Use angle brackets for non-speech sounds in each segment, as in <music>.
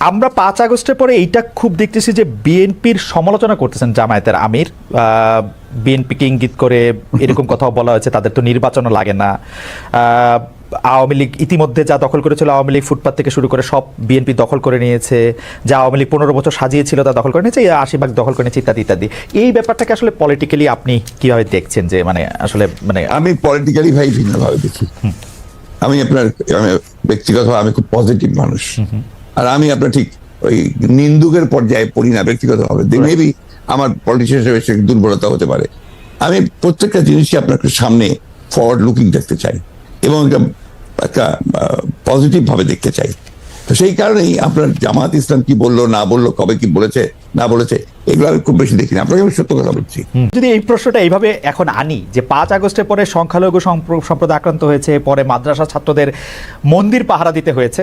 আমরা পাঁচ আগস্টের পরে এইটা খুব দেখতেছি যে বিএনপির সমালোচনা করতেছেন জামায়াতের আমির। বিএনপিকে ইঙ্গিত করে এরকম <laughs> কথাও বলা হয়েছে তাদের তো নির্বাচনও লাগে না। আওয়ামী লীগ ইতিমধ্যে যা দখল করেছিল আওয়ামী লীগ ফুটপাত থেকে শুরু করে সব বিএনপি দখল করে নিয়েছে। যা আওয়ামী লীগ পনেরো বছর সাজিয়েছিল তা দখল করে নিয়েছে এই আশি ভাগ দখল করে নিয়েছে ইত্যাদি ইত্যাদি। এই ব্যাপারটাকে আসলে পলিটিক্যালি আপনি কীভাবে দেখছেন যে মানে আসলে মানে আমি পলিটিক্যালি ভাই ভিন্নভাবে দেখি। আমি আপনার ব্যক্তিগতভাবে আমি খুব পজিটিভ মানুষ। আর আমি আপনার ঠিক ওই নিন্দুকের পর্যায়ে পড়ি না ব্যক্তিগতভাবে। মেবি আমার পলিটিশিয়ান হিসেবে সে দুর্বলতা হতে পারে। আমি প্রত্যেকটা জিনিসই আপনার সামনে ফরওয়ার্ড লুকিং দেখতে চাই এবং একটা একটা পজিটিভ ভাবে দেখতে চাই। তো সেই কারণেই আপনার জামাত ইসলাম কি বলল না বলল কবে কি বলেছে না বলেছে এগুলো আমি খুব বেশি দেখি না। আপনাকে আমি সত্য কথা বলছি। যদি এই প্রশ্নটা এইভাবে এখন আনি যে পাঁচ আগস্টের পরে সংখ্যালঘু সম্প্রদায় আক্রান্ত হয়েছে পরে মাদ্রাসা ছাত্রদের মন্দির পাহারা দিতে হয়েছে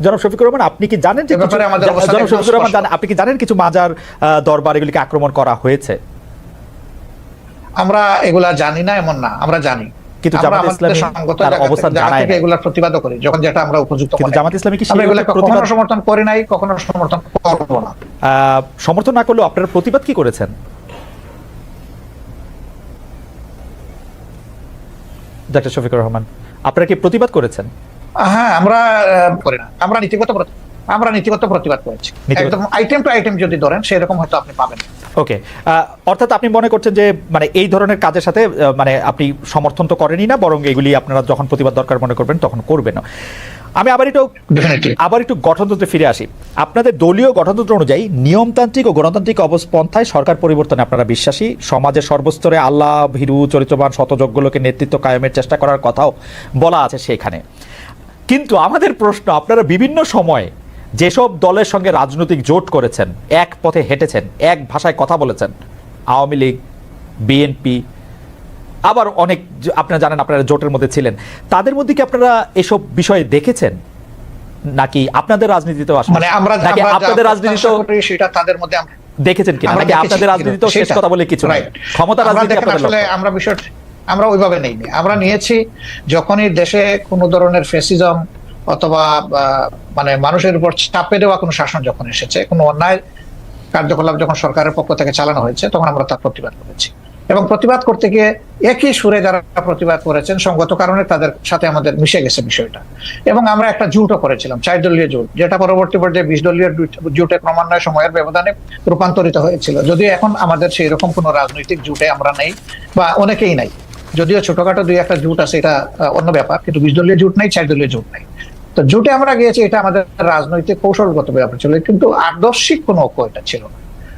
জনাব শফিকুর রহমান আপনি কি জানেন যে জনাব শফিকুর রহমান জানেন- আপনি কি জানেন কিছু মাজার দরবার এগুলিকে আক্রমণ করা হয়েছে? আমরা এগুলা জানি না এমন না আমরা জানি। কিন্তু জামাত ইসলামী তার অবস্থান জানায় না। এগুলার প্রতিবাদও করি যখন যেটা আমরা উপযুক্ত কিন্তু জামাত ইসলামী কি কখনো প্রতিবাদ- সমর্থন করি নাই কখনো সমর্থন করব না। সমর্থন না করলেও আপনারা প্রতিবাদ কি করেছেন? ডাক্তার শফিকুর রহমান আপনারা কি প্রতিবাদ করেছেন? হ্যাঁ আমরা করি না। আমরা নীতিগত আমরা নীতিগত প্রতিবাদ করেছি। একদম আইটেম টু আইটেম যদি ধরেন সেরকম হয়তো আপনি পাবেন। ওকে অর্থাৎ আপনি মনে করছেন যে মানে এই ধরনের কাজের সাথে মানে আপনি সমর্থন তো করেনই না বরং এগুলি আপনারা যখন প্রতিবাদ দরকার মনে করবেন তখন করবেন আমি আবার একটু আবার একটু গঠনতন্ত্রে ফিরে আসি। আপনাদের দলীয় গঠনতন্ত্র অনুযায়ী নিয়মতান্ত্রিক ও গণতান্ত্রিক অবস্পন্থায় সরকার পরিবর্তনে আপনারা বিশ্বাসী। সমাজের সর্বস্তরে আল্লাহ ভীরু চরিত্রবান শতযজ্ঞলোকে নেতৃত্ব কায়েমের চেষ্টা করার কথাও বলা আছে সেখানে। কিন্তু আমাদের প্রশ্ন আপনারা বিভিন্ন সময়ে যেসব দলের সঙ্গে রাজনৈতিক জোট করেছেন এক পথে হেঁটেছেন এক ভাষায় কথা বলেছেন আওয়ামী লীগ বিএনপি আবার অনেক আপনারা জানেন আপনারা জোটের মধ্যে ছিলেন তাদের মধ্যে কি আপনারা এসব বিষয়ে দেখেছেন? নাকি আপনাদের রাজনীতিতেও আসলে মানে আমরা নাকি আপনাদের রাজনীতিতেও সেটা তাদের মধ্যে দেখেছেন কিনা? নাকি আপনাদের রাজনীতিতেও শেষ কথা বলে কিছু নাই? ক্ষমতা রাজনীতি আপনাদের আসলে আমরা বিষয় আমরা ওইভাবে নেইনি। আমরা নিয়েছি যখনই দেশে কোনো ধরনের ফেসিজম অথবা মানে মানুষের উপর চাপে দেওয়া কোনো শাসন যখন এসেছে, কোনো অন্যায় কার্যকলাপ যখন সরকারের পক্ষ থেকে চালানো হয়েছে, তখন আমরা তার প্রতিবাদ করেছি। এবং প্রতিবাদ করতে গিয়ে একই সুরে যারা প্রতিবাদ করেছেন, সঙ্গত কারণে তাদের সাথে আমাদের মিশে গেছে বিষয়টা। এবং আমরা একটা জুটও করেছিলাম, চার দলীয় জোট, যেটা পরবর্তী পর্যায়ে বিশ দলীয় জোট- ক্রমান্বয়ে সময়ের ব্যবধানে রূপান্তরিত হয়েছিল। যদিও এখন আমাদের সেই রকম কোনো রাজনৈতিক জুটে আমরা নেই বা অনেকেই নাই। যদিও ছোটখাটো দুই একটা জোট আছে, এটা অন্য ব্যাপার, কিন্তু বিশ দলীয় জোট নাই, চার দলীয় জোট নাই। তো জোটে আমরা গিয়েছি, এটা আমাদের রাজনৈতিক কৌশলগত ব্যাপার ছিল, কিন্তু আদর্শিক কোনো ঐক্য এটা ছিল না।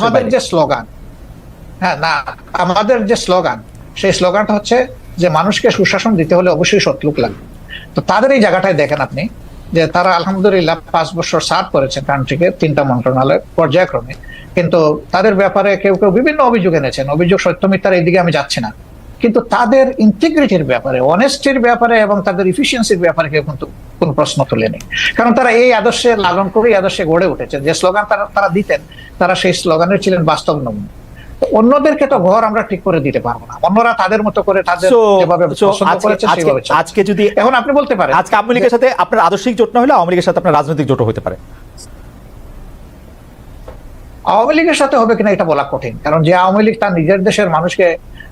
আমাদের হ্যাঁ আমাদের যে স্লোগান সেই স্লোগানটা হচ্ছে যে মানুষকে সুশাসন দিতে হলে অবশ্যই সৎলোক লাগবে তো তাদের এই জায়গাটায় দেখেন আপনি যে তারা আলহামদুলিল্লাহ পাঁচ বছর সার্ভ করেছেন কান্ট্রিকে তিনটা মন্ত্রণালয় পর্যায়ক্রমে। কিন্তু তাদের ব্যাপারে কেউ কেউ বিভিন্ন অভিযোগ এনেছেন। অভিযোগ সত্য মিথ্যার এইদিকে আমি যাচ্ছি না। কিন্তু তাদের ইন্টিগ্রিটির ব্যাপারে অনেস্টির ব্যাপারে এবং তাদের ইফিসিয়েন্সির ব্যাপারে কেউ কিন্তু কোনো প্রশ্ন তোলেনি কারণ তারা এই আদর্শে লালন করে এই আদর্শে গড়ে উঠেছে। যে স্লোগান তারা তারা দিতেন তারা সেই স্লোগানের ছিলেন বাস্তব নমুনা। অন্যদেরকে তো ঘর আমরা ঠিক করে দিতে পারব না। অন্যরা তাদের মতো করে তাদের যেভাবে পছন্দ করেছে সেভাবে আজকে যদি এখন আপনি বলতে পারেন আজকে আওয়ামী লীগের সাথে আপনার আদর্শিক জোট না হলে আওয়ামী লীগের সাথে আপনার রাজনৈতিক জোট হতে পারে। আওয়ামী লীগের সাথে হবে কিনা এটা বলা কঠিন। কারণ যে আওয়ামী লীগ তার নিজের দেশের মানুষকে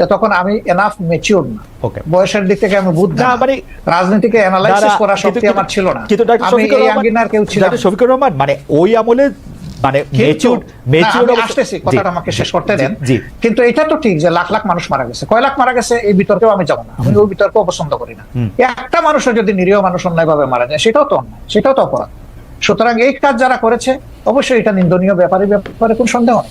যে তখন আমি এনাফ মেচিউর না। বয়সের দিক থেকে আমি বুদ্ধ না, মানে- রাজনীতিকে অ্যানালাইসিস করার শক্তি আমার ছিল না। কিন্তু আমি এই আঙ্গিনার কেউ ছিল শফিকুর রহমান মানে ওই আমলে মানে আসতেছি কথাটা আমাকে শেষ করতে দেন। কিন্তু এটা তো ঠিক যে লাখ লাখ মানুষ মারা গেছে। কয় লাখ মারা গেছে? এই বিতর্কেও আমি যাব না। আমি ওই বিতর্ক পছন্দ করি না। একটা মানুষের যদি নিরীহ মানুষ অন্যায়ভাবে মারা যায় সেটাও তো অন্যায়। সেটাও তো অপরাধ। সুতরাং এই কাজ যারা করেছে অবশ্যই এটা নিন্দনীয় ব্যাপারে ব্যাপারে কোন সন্দেহ নেই।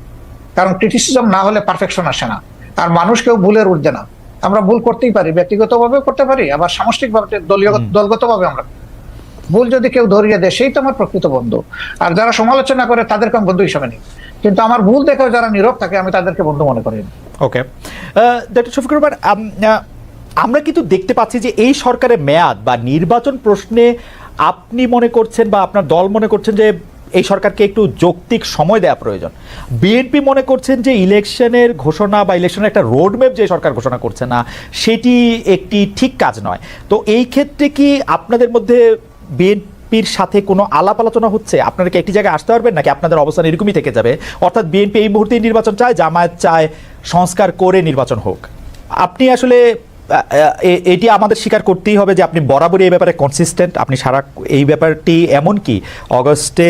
কারণ ক্রিটিসিজম না হলে পারফেকশন আসে না। আর মানুষ কেউ ভুলের উঠবে না। আমরা ভুল করতেই পারি ব্যক্তিগতভাবে করতে পারি আবার সামষ্টিকভাবে দলীয়। দলগতভাবে আমরা। ভুল যদি কেউ ধরিয়ে দেয় সেই তো আমার প্রকৃত বন্ধু। আর যারা সমালোচনা করে তাদেরকে আমি বন্ধু হিসাবে নিই। কিন্তু আমার ভুল দেখেও যারা নীরব থাকে আমি তাদেরকে বন্ধু মনে করি ওকে। ডক্টর শফিকুর আমরা কিন্তু দেখতে পাচ্ছি যে এই সরকারের মেয়াদ বা নির্বাচন প্রশ্নে আপনি মনে করছেন বা আপনার দল মনে করছেন যে এই সরকারকে একটু যৌক্তিক সময় দেওয়া প্রয়োজন। বিএনপি মনে করছেন যে ইলেকশনের ঘোষণা বা ইলেকশনের একটা রোডম্যাপ যে সরকার ঘোষণা করছে না, সেটি একটি ঠিক কাজ নয়। তো এই ক্ষেত্রে কি আপনাদের মধ্যে বিএনপির সাথে কোনো আলাপ আলোচনা হচ্ছে? আপনারা কি একটি জায়গায় আসতে পারবেন নাকি আপনাদের অবস্থান এরকমই থেকে যাবে? অর্থাৎ বিএনপি এই মুহূর্তে নির্বাচন চায়, জামায়াত চায়, সংস্কার করে নির্বাচন হোক। আপনি আসলে এটি আমাদের স্বীকার করতেই হবে যে আপনি বরাবরই এই ব্যাপারে কনসিস্টেন্ট আপনি সারা, এই ব্যাপারটি এমন কি অগস্টে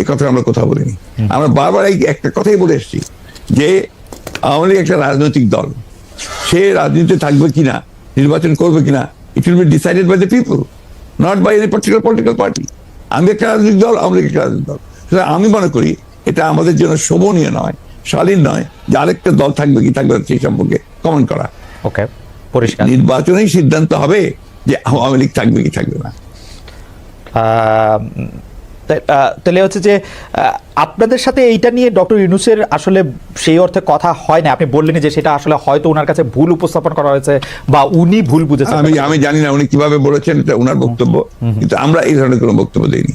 এই কথা আমরা কোথাও বলিনি। আমরা বারবার এই একটা কথাই বলে এসেছি যে আওয়ামী লীগ একটা রাজনৈতিক দল। সে রাজনীতিতে থাকবে কিনা নির্বাচন করবে কিনা it will be decided by the people not by any particular political party আমি একটা রাজনৈতিক দল আওয়ামী লীগ একটা রাজনৈতিক দল। সুতরাং আমি মনে করি এটা আমাদের জন্য শোভনীয় নয় শালীন নয় যে আরেকটা দল থাকবে কি থাকবে সেই সম্পর্কে কমেন্ট করা। ওকে পরিষ্কার। নির্বাচনেই সিদ্ধান্ত হবে যে আওয়ামী লীগ থাকবে কি থাকবে না। তাহলে হচ্ছে যে আপনাদের সাথে এইটা নিয়ে ডক্টর ইউনুসের আসলে সেই অর্থে কথা হয় না। আপনি বললেন যে সেটা আসলে হয়তো ওনার কাছে ভুল উপস্থাপন করা হয়েছে বা উনি ভুল বুঝেছেন। আমি আমি জানি না উনি কীভাবে বলেছেন এটা ওনার বক্তব্য। কিন্তু আমরা এই ধরনের কোনো বক্তব্য দিইনি।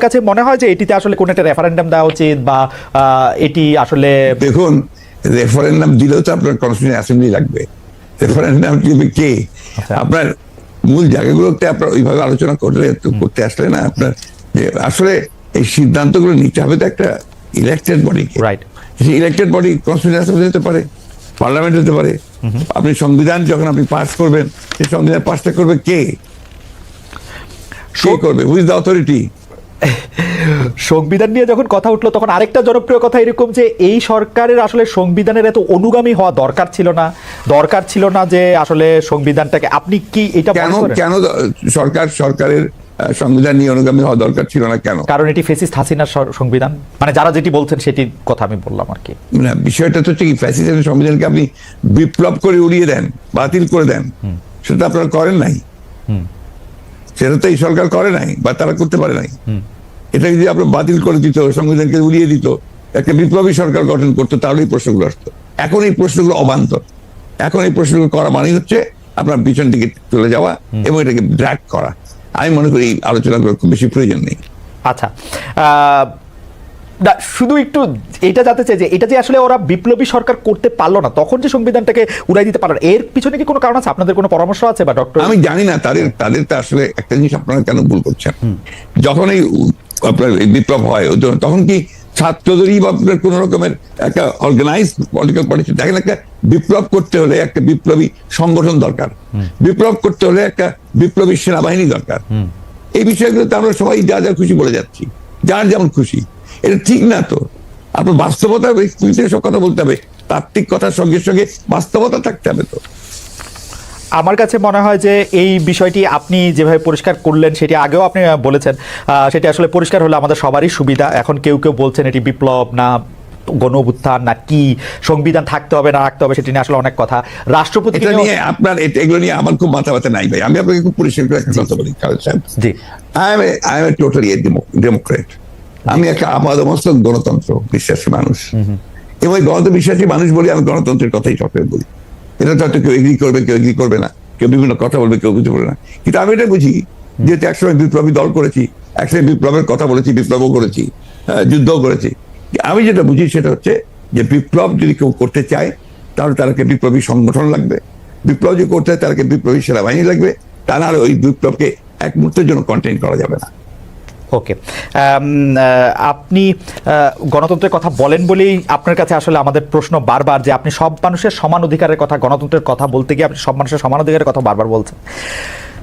কাছে মনে হয় যে এটিতে আসলে কোনো একটা রেফারেন্ডাম দেওয়া উচিত বা এটি আসলে দেখুন রেফারেন্ডাম দিলেও তো আপনার কনস্টিটিউশন অ্যাসেম্বলি লাগবে। রেফারেন্ডাম দিবে কে? আচ্ছা। আপনার মূল জায়গাগুলোতে আপনার ওইভাবে আলোচনা করলে করতে আসলে না আপনার যে আসলে এই সিদ্ধান্তগুলো নিতে হবে তো একটা ইলেক্টেড বডি রাইট সেই ইলেক্টেড বডি কনস্টিটিউশন অ্যাসেম্বলি হতে পারে পার্লামেন্ট হতে পারে। আপনি সংবিধান যখন আপনি পাস করবেন সেই সংবিধান পাসটা করবে কে? কে করবে? হুইজ দ্য অথরিটি সংবিধান নিয়ে যখন কথা উঠল তখন আরেকটা জনপ্রিয় কথা এরকম যে এই সরকারের আসলে সংবিধানের এত অনুগামী হওয়া দরকার ছিল না। দরকার ছিল না যে আসলে সংবিধানটাকে আপনি কি এটা কেন কেন সরকার সরকারের সংবিধান নিয়ে অনুগামী হওয়া দরকার ছিল না কেন? কারণ এটি ফেসিস্ট হাসিনার সংবিধান। মানে যারা যেটি বলছেন সেটি কথা আমি বললাম আর কি। না বিষয়টা তো হচ্ছে কি ফ্যাসিস্টের সংবিধানকে আপনি বিপ্লব করে উড়িয়ে দেন বাতিল করে দেন। সেটা আপনারা করেন নাই। সেটা তো এই সরকার করে নাই বা তারা করতে পারে নাই। এটা যদি আপনার বাতিল করে দিত সংবিধানকে উড়িয়ে দিত একটা বিপ্লবী সরকার গঠন করতো তাহলে এই প্রশ্নগুলো আসতো। এখন এই প্রশ্নগুলো অবান্তর। এখন এই প্রশ্নগুলো করা মানেই হচ্ছে আপনার পিছন দিকে চলে যাওয়া এবং এটাকে ড্র্যাক করা। আমি মনে করি এই আলোচনাগুলো খুব বেশি প্রয়োজন নেই। আচ্ছা শুধু একটু এটা জানতে চাই যে এটা যে আসলে ওরা বিপ্লবী সরকার করতে পারল না তখন যে সংবিধানটাকে উড়াই দিতে পারল এর পিছনে কি কোনো কারণ আছে? আপনাদের কোনো পরামর্শ আছে বা ডক্টর আমি জানি না তাদের তাদের তো আসলে একটা জিনিস আপনারা কেন ভুল করছেন? যখন এই আপনার বিপ্লব হয় তখন কি ছাত্রদেরই বা আপনার কোন রকমের একটা অর্গানাইজ পলিটিক্যাল পার্টি দেখেন একটা বিপ্লব করতে হলে একটা বিপ্লবী সংগঠন দরকার। বিপ্লব করতে হলে একটা বিপ্লবী সেনাবাহিনী দরকার। এই বিষয়গুলোতে আমরা সবাই যা যা খুশি বলে যাচ্ছি। যার যেমন খুশি। এটা ঠিক না তো। আপনার বাস্তবতা সব কথা বলতে হবে। তাত্ত্বিক কথার সঙ্গে সঙ্গে বাস্তবতা থাকতে হবে তো। আমার কাছে মনে হয় যে এই বিষয়টি আপনি যেভাবে পরিষ্কার করলেন সেটি আগেও আপনি বলেছেন। সেটি আসলে পরিষ্কার হলে আমাদের সবারই সুবিধা। এখন কেউ কেউ বলছেন এটি বিপ্লব না গণ না কি সংবিধান থাকতে হবে না রাখতে হবে সেটি নিয়ে আসলে অনেক কথা। রাষ্ট্রপতি এটা নিয়ে আপনার এগুলো নিয়ে আমার খুব মাথা ব্যথা নাই ভাই। আমি আপনাকে খুব পরিষ্কার করে কথা বলি জি। I am I am totally democrat আমি একটা আপাদমস্তক গণতন্ত্র বিশ্বাসী মানুষ। এবং এই গণতন্ত্র বিশ্বাসী মানুষ বলি আমি গণতন্ত্রের কথাই সবসময় বলি। এটা তো হয়তো কেউ এগ্রি করবে কেউ এগ্রি করবে না। কেউ বিভিন্ন কথা বলবে কেউ বুঝতে পারবে না। কিন্তু আমি এটা বুঝি যেহেতু একসময় বিপ্লবী দল করেছি একসময় বিপ্লবের কথা বলেছি বিপ্লবও করেছি যুদ্ধও করেছি। আমি যেটা বুঝি সেটা হচ্ছে যে বিপ্লব যদি কেউ করতে চায় তাহলে তাদেরকে বিপ্লবী সংগঠন লাগবে। বিপ্লব যদি করতে হয় তাদেরকে বিপ্লবী সেনাবাহিনী লাগবে। তা নাহলে ওই বিপ্লবকে এক মুহূর্তের জন্য কন্টেইন করা যাবে না। ওকে আপনি গণতন্ত্রের কথা বলেন বলেই আপনার কাছে আসলে আমাদের প্রশ্ন বারবার যে আপনি সব মানুষের সমান অধিকারের কথা, গণতন্ত্রের কথা বলতে গিয়ে আপনি সব মানুষের সমান অধিকারের কথা বারবার বলছেন।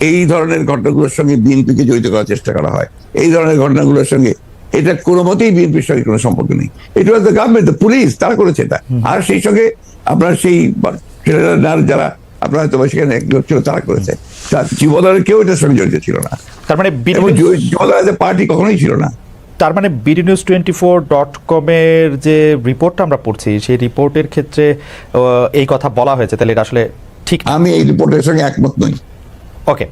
এই ধরনের ঘটনাগুলোর সঙ্গে বিএনপিকে জড়িত করার চেষ্টা করা হয়। এই ধরনের ঘটনাগুলোর সঙ্গে এটা কোনো মতেই বিএনপির সঙ্গে কোনো সম্পর্ক নেই। এটা হচ্ছে গভর্নমেন্ট দ্য পুলিশ তারা করেছে এটা। আর সেই সঙ্গে আপনার সেই যারা- আপনার হয়তো সেখানে একজন ছিল তারা করেছে। তার যুবদলের কেউ এটার সঙ্গে জড়িত ছিল না। তার মানে যুবদলের পার্টি কখনোই ছিল না। তার মানে BD news twenty four dot কমের যে রিপোর্টটা আমরা পড়ছি সেই রিপোর্টের ক্ষেত্রে এই কথা বলা হয়েছে। তাহলে এটা আসলে ঠিক আমি এই রিপোর্টের সঙ্গে একমত নই। ওকে